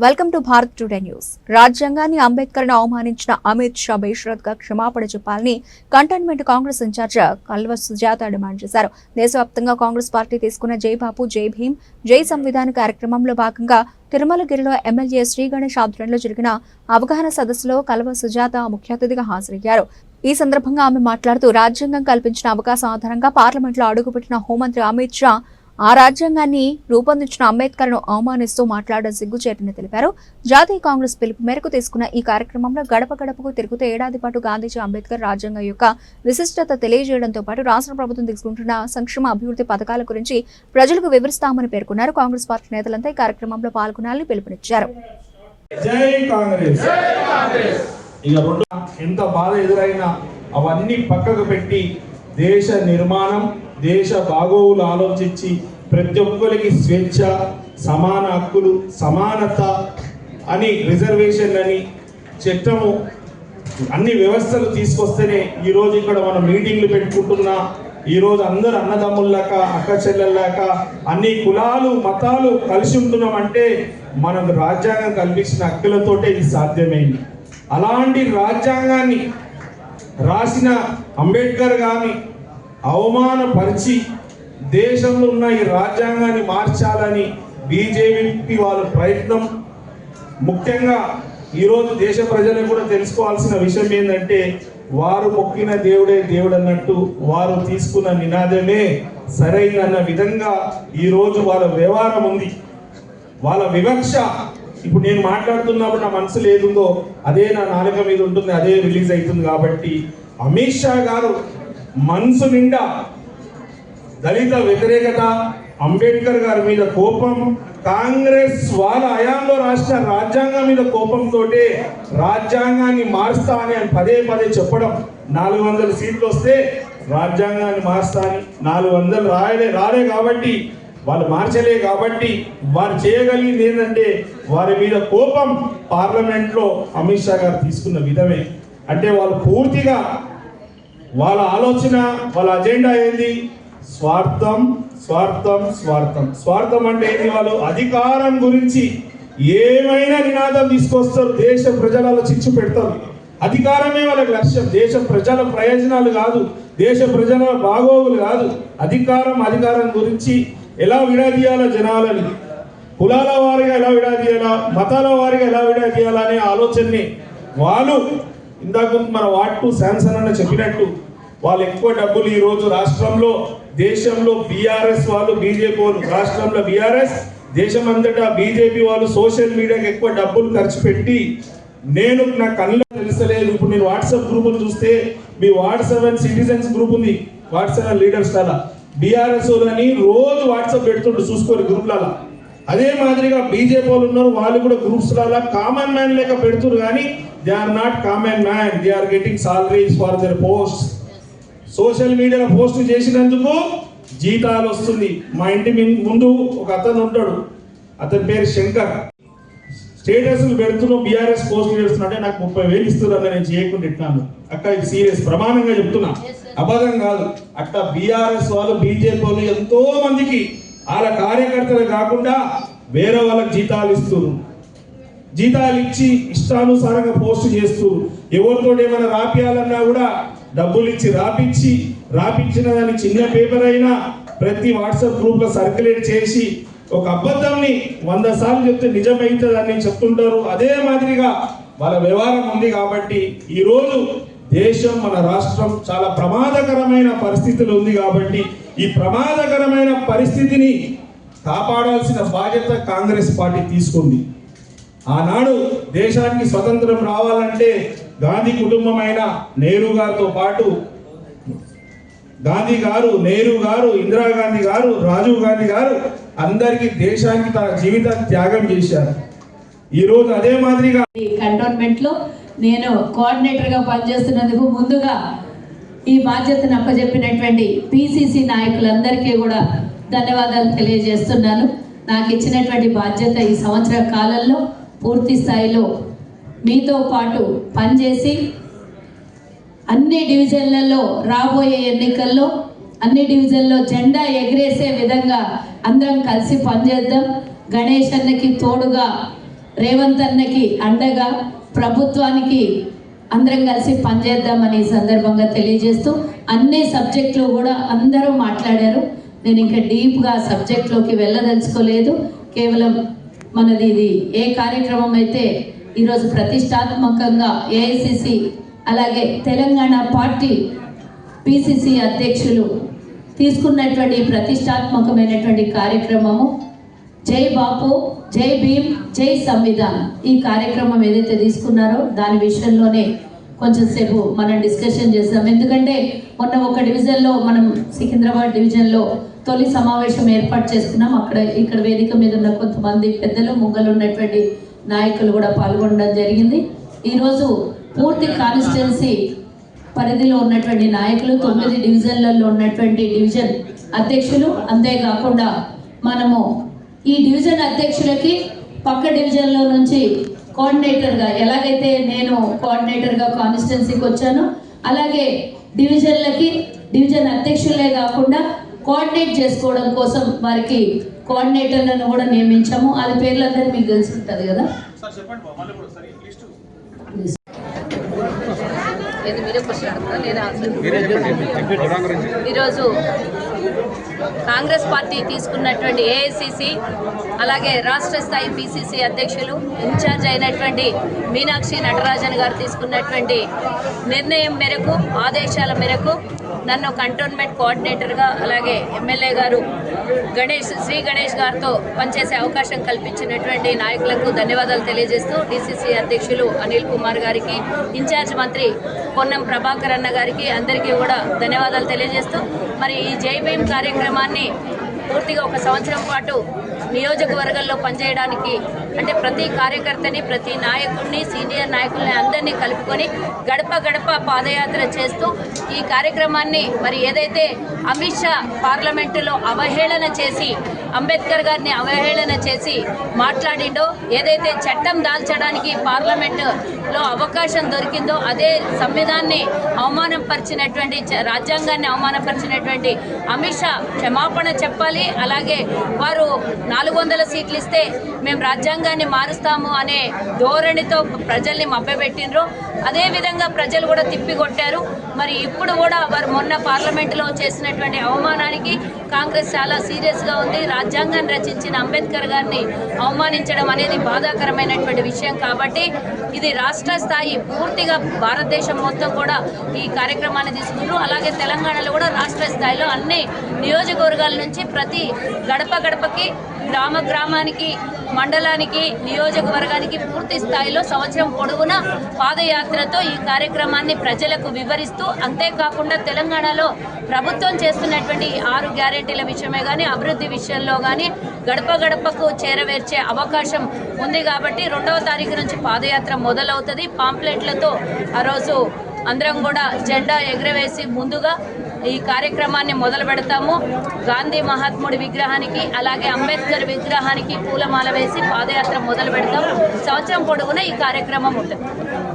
Welcome to Bharat today news రాజ్యాంగాన్ని అంబేద్కర్ను అవమానించిన అమిత్ షా బేషరత్గా క్షమాపణ చెప్పాలని cantonment Congress incharge Kalva Sujatha demand చేశారు. దేశవ్యాప్తంగా కాంగ్రెస్ పార్టీ తీసుకున్న జై బాపు జై భీమ్ జై సంవిధాన కార్యక్రమంలో భాగంగా తిరుమలగిరిలో ఎమ్మెల్యే శ్రీ గణేష్ ఆధ్వర్యంలో జరిగిన అవగాహన సదస్సులో కల్వ సుజాత ముఖ్య అతిథిగా హాజరయ్యారు. ఈ సందర్భంగా ఆమె మాట్లాడుతూ రాజ్యాంగం కల్పించిన అవకాశం ఆధారంగా పార్లమెంట్లో అడుగుపెట్టిన హోంమంత్రి అమిత్ షా ఆ రాజ్యాంగాన్ని రూపొందించిన అంబేద్కర్ను అవమానిస్తూ మాట్లాడడం సిగ్గుచేటని తెలిపారు. జాతీయ కాంగ్రెస్ పిలుపు మేరకు తీసుకున్న ఈ కార్యక్రమంలో గడప గడపకు తిరుగుతూ ఏడాది పాటు గాంధీజీ అంబేద్కర్ రాజ్యాంగం యొక్క విశిష్టత తెలియజేయడంతో పాటు రాష్ట్ర ప్రభుత్వం తీసుకుంటున్న సంక్షేమ అభివృద్ధి పథకాల గురించి ప్రజలకు వివరిస్తామని పేర్కొన్నారు. కాంగ్రెస్ పార్టీ నేతలంతా ఈ కార్యక్రమంలో పాల్గొనాలని పిలుపునిచ్చారు. ఎంత బాధ ఎదురైనా అవన్నీ పక్కకు పెట్టి దేశ నిర్మాణం దేశ బాగోగులు ఆలోచించి ప్రతి ఒక్కరికి స్వేచ్ఛ సమాన హక్కులు సమానత అని రిజర్వేషన్ అని చట్టము అన్ని వ్యవస్థలు తీసుకొస్తేనే ఈరోజు ఇక్కడ మనం మీటింగ్లు పెట్టుకుంటున్నా ఈరోజు అందరు అన్నదమ్ముల్లాక అక్క చెల్లెల్లాక అన్ని కులాలు మతాలు కలిసి ఉంటున్నాం అంటే మనకు రాజ్యాంగం కల్పించిన హక్కులతోటే ఇది సాధ్యమైంది. అలాంటి రాజ్యాంగాన్ని రాసిన అంబేద్కర్ కానీ అవమానపరిచి దేశంలో ఉన్న ఈ రాజ్యాంగాన్ని మార్చాలని బీజేపీ వాళ్ళ ప్రయత్నం. ముఖ్యంగా ఈరోజు దేశ ప్రజలు కూడా తెలుసుకోవాల్సిన విషయం ఏంటంటే వారు మొక్కిన దేవుడే దేవుడు అన్నట్టు వారు తీసుకున్న నినాదమే సరైన విధంగా ఈరోజు వాళ్ళ వ్యవహారం ఉంది. వాళ్ళ వివక్ష ఇప్పుడు నేను మాట్లాడుతున్నప్పుడు నా మనసులో ఏదుందో అదే నా నాలుక మీద ఉంటుంది అదే రిలీజ్ అవుతుంది కాబట్టి అమిత్ షా గారు మనసు నిండా దళిత వ్యతిరేకత అంబేద్కర్ గారి మీద కోపం కాంగ్రెస్ వాళ్ళ హయాంలో రాసిన రాజ్యాంగం మీద కోపంతో రాజ్యాంగాన్ని మారుస్తా అని ఆయన పదే పదే చెప్పడం. నాలుగు వందల సీట్లు వస్తే రాజ్యాంగాన్ని మారుస్తా అని నాలుగు వందలు రాయలే రాలే కాబట్టి వాళ్ళు మార్చలే కాబట్టి వారు చేయగలిగింది ఏంటంటే వారి మీద కోపం పార్లమెంట్లో అమిత్ షా గారు తీసుకున్న విధమే. అంటే వాళ్ళు పూర్తిగా వాళ్ళ ఆలోచన వాళ్ళ అజెండా ఏంది? స్వార్థం స్వార్థం స్వార్థం. స్వార్థం అంటే ఏంది? వాళ్ళు అధికారం గురించి ఏమైనా నినాదం తీసుకొస్తారు. దేశ ప్రజలలో చిచ్చు పెడతారు. అధికారమే వాళ్ళకి లక్ష్యం. దేశ ప్రజల ప్రయోజనాలు కాదు. దేశ ప్రజల బాగోగులు కాదు. అధికారం అధికారం గురించి ఎలా విడదీయాలో జనాలని? కులాల వారిగా ఎలా విడదీయాలా? మతాల వారిగా ఎలా విడదీయాలా అనే ఆలోచనని వాళ్ళు ఇందాక మన వాటు శాంసన్ అన్న చెప్పినట్టు వాళ్ళు ఎక్కువ డబ్బులు ఈ రోజు రాష్ట్రంలో దేశంలో బీఆర్ఎస్ వాళ్ళు బీజేపీ వాళ్ళు రాష్ట్రంలో బీఆర్ఎస్ దేశం అంతటా బీజేపీ వాళ్ళు సోషల్ మీడియాకి ఎక్కువ డబ్బులు ఖర్చు పెట్టి నేను నా కళ్ళ తెలుసలేదు ఇప్పుడు నేను వాట్సాప్ గ్రూపులు చూస్తే మీ వాట్సాప్ అండ్ సిటిజన్స్ గ్రూప్ ఉంది. వాట్సాప్ లీడర్స్ అలా బీఆర్ఎస్ అని రోజు వాట్సాప్ పెడుతుండ్రు చూసుకోరు గ్రూప్లలో. అదే మాదిరిగా బీజేపీ వాళ్ళు ఉన్నారు వాళ్ళు కూడా గ్రూప్స్ లాగా కామన్ మ్యాన్ లెక్క పెడుతున్నారు కానీ they are not common man they are getting salaries for their post social మీడియాలో పోస్ట్ చేసినందుకు జీతాలు వస్తుంది. మా ఇంటి ముందు ఒక అతను ఉంటాడు. అతని పేరు శంకర్. స్టేటస్లు పెడుతున్నావు బీఆర్ఎస్ పోస్ట్ చేస్తున్నా నాకు ముప్పై వేలు ఇస్తున్నారు నేను చేయకుండా ఇట్లాను అక్క ఇది సీరియస్ ప్రమాణంగా చెప్తున్నా. అబద్ధం కాదు. అట్లా బీఆర్ఎస్ వాళ్ళు బీజేపీ వాళ్ళు ఎంతో మందికి వాళ్ళ కార్యకర్తలు కాకుండా వేరే వాళ్ళకి జీతాలు ఇస్తున్నారు జీతాలు ఇచ్చి ఇష్టానుసారంగా పోస్ట్ చేస్తూ ఎవరితో ఏమైనా రాపియాలన్నా కూడా డబ్బులు ఇచ్చి రాపిచ్చి రాపించిన దాని చిన్న పేపర్ అయినా ప్రతి వాట్సాప్ గ్రూప్లో సర్క్యులేట్ చేసి ఒక అబద్ధంని వంద సార్లు చెప్తే నిజమైతుందని చెప్తుంటారు. అదే మాదిరిగా వాళ్ళ వ్యవహారం ఉంది కాబట్టి ఈ రోజు దేశం మన రాష్ట్రం చాలా ప్రమాదకరమైన పరిస్థితులు ఉంది కాబట్టి ఈ ప్రమాదకరమైన పరిస్థితిని కాపాడాల్సిన బాధ్యత కాంగ్రెస్ పార్టీ తీసుకుంది. ఆనాడు దేశానికి స్వతంత్రం రావాలంటే గాంధీ కుటుంబమైన నెహ్రూ గారితో పాటు గాంధీ గారు నెహ్రూ గారు ఇందిరాగాంధీ గారు రాజీవ్ గాంధీ గారు అందరికీ దేశానికి తన జీవితాన్ని త్యాగం చేశారు. ఈ రోజు అదే మాదిరిగా ఈ కంటోన్మెంట్లో నేను కోఆర్డినేటర్గా పనిచేస్తున్నందుకు ముందుగా ఈ బాధ్యతను అప్పచెప్పినటువంటి పిసిసి నాయకులందరికీ కూడా ధన్యవాదాలు తెలియజేస్తున్నాను. నాకు ఇచ్చినటువంటి బాధ్యత ఈ సంవత్సర కాలంలో పూర్తి స్థాయిలో మీతో పాటు పనిచేసి అన్ని డివిజన్లలో రాబోయే ఎన్నికల్లో అన్ని డివిజన్లో జెండా ఎగిరేసే విధంగా అందరం కలిసి పనిచేద్దాం. గణేష్ అన్నకి తోడుగా రేవంత్ అన్నకి అండగా ప్రభుత్వానికి అందరం కలిసి పనిచేద్దామని సందర్భంగా తెలియజేస్తూ అన్ని సబ్జెక్టులు కూడా అందరూ మాట్లాడారు. నేను ఇంకా డీప్గా సబ్జెక్ట్లోకి వెళ్ళదలుచుకోలేదు. కేవలం మనది ఇది ఏ కార్యక్రమం అయితే ఈరోజు ప్రతిష్టాత్మకంగా ఏఐసిసి అలాగే తెలంగాణ పార్టీ పిసిసి అధ్యక్షులు తీసుకున్నటువంటి ప్రతిష్టాత్మకమైనటువంటి కార్యక్రమము జై బాపు జై భీమ్ జై సంవిధాన్. ఈ కార్యక్రమం ఏదైతే తీసుకున్నారో దాని విషయంలోనే కొంచెం సేపు మనం డిస్కషన్ చేస్తాం ఎందుకంటే మొన్న ఒక డివిజన్లో మనం సికింద్రాబాద్ డివిజన్లో తొలి సమావేశం ఏర్పాటు చేసుకున్నాం. అక్కడ ఇక్కడ వేదిక మీద ఉన్న కొంతమంది పెద్దలు ముంగలు ఉన్నటువంటి నాయకులు కూడా పాల్గొనడం జరిగింది. ఈరోజు పూర్తి కాన్స్టిట్యున్సీ పరిధిలో ఉన్నటువంటి నాయకులు తొమ్మిది డివిజన్లలో ఉన్నటువంటి డివిజన్ అధ్యక్షులు. అంతేకాకుండా మనము ఈ డివిజన్ అధ్యక్షులకి పక్క డివిజన్లో నుంచి కోఆర్డినేటర్గా ఎలాగైతే నేను కోఆర్డినేటర్గా కాన్స్టిట్యున్సీకి వచ్చానో అలాగే డివిజన్లకి డివిజన్ అధ్యక్షులే కాకుండా కోఆర్డినేట్ చేసుకోవడం కోసం వారికి కోఆర్డినేటర్లను కూడా నియమించాము. అది పేర్లందరూ మీకు తెలిసి ఉంటుంది కదా? ఈరోజు కాంగ్రెస్ పార్టీ తీసుకున్నటువంటి ఏఐసిసి అలాగే రాష్ట్ర స్థాయి పిసిసి అధ్యక్షులు ఇన్ఛార్జ్ అయినటువంటి మీనాక్షి నటరాజన్ గారు తీసుకున్నటువంటి నిర్ణయం మేరకు ఆదేశాల మేరకు నన్ను కంటోన్మెంట్ కోఆర్డినేటర్గా అలాగే ఎమ్మెల్యే గారు గణేష్ శ్రీ గణేష్ గారితో పనిచేసే అవకాశం కల్పించినటువంటి నాయకులకు ధన్యవాదాలు తెలియజేస్తూ డిసిసి అధ్యక్షులు అనిల్ కుమార్ గారికి ఇన్ఛార్జ్ మంత్రి పొన్నం ప్రభాకర్ అన్న గారికి అందరికీ కూడా ధన్యవాదాలు తెలియజేస్తూ మరి ఈ జై భీమ్ కార్యక్రమాన్ని పూర్తిగా ఒక సంవత్సరం పాటు నియోజకవర్గంలో పనిచేయడానికి అంటే ప్రతి కార్యకర్తని ప్రతి నాయకుడిని సీనియర్ నాయకుల్ని అందరినీ కలుపుకొని గడప గడప పాదయాత్ర చేస్తూ ఈ కార్యక్రమాన్ని మరి ఏదైతే అమిత్ షా పార్లమెంటులో అవహేళన చేసి అంబేద్కర్ గారిని అవహేళన చేసి మాట్లాడిండో ఏదైతే చట్టం దాల్చడానికి పార్లమెంటులో అవకాశం దొరికిందో అదే సంవిధాన్ని అవమానపరిచినటువంటి రాజ్యాంగాన్ని అవమానపరిచినటువంటి అమిత్ షా క్షమాపణ చెప్పాలి. అలాగే వారు నాలుగు వందల సీట్లు ఇస్తే మేము రాజ్యాంగాన్ని మారుస్తాము అనే ధోరణితో ప్రజల్ని మభ్యపెట్టినరు అదేవిధంగా ప్రజలు కూడా తిప్పికొట్టారు మరి ఇప్పుడు కూడా వారు మొన్న పార్లమెంటులో చేసినటువంటి అవమానానికి కాంగ్రెస్ చాలా సీరియస్గా ఉంది. రాజ్యాంగాన్ని రచించిన అంబేద్కర్ గారిని అవమానించడం అనేది బాధాకరమైనటువంటి విషయం కాబట్టి ఇది రాష్ట్ర స్థాయి పూర్తిగా భారతదేశం మొత్తం కూడా ఈ కార్యక్రమాన్ని తీసుకున్నారు అలాగే తెలంగాణలో కూడా రాష్ట్ర స్థాయిలో అన్ని నియోజకవర్గాల నుంచి ప్రతి గడప గడపకి గ్రామ గ్రామానికి మండలానికి నియోజకవర్గానికి పూర్తి స్థాయిలో సంవత్సరం పొడవునా పాదయాత్రతో ఈ కార్యక్రమాన్ని ప్రజలకు వివరిస్తూ అంతేకాకుండా తెలంగాణలో ప్రభుత్వం చేస్తున్నటువంటి ఆరు గ్యారెంటీల విషయమే కానీ అభివృద్ధి విషయంలో కానీ గడప గడపకు చేరవేర్చే అవకాశం ఉంది కాబట్టి రెండవ తారీఖు నుంచి పాదయాత్ర మొదలవుతుంది. పాంప్లెట్లతో ఆ రోజు అందరం కూడా జెండా ఎగురవేసి ముందుగా ఈ కార్యక్రమాన్ని మొదలు పెడతాము. గాంధీ మహాత్ముడి విగ్రహానికి అలాగే అంబేద్కర్ విగ్రహానికి పూలమాల వేసి పాదయాత్ర మొదలు పెడతాం. సంవత్సరం పొడవునా ఈ కార్యక్రమం ఉంటుంది.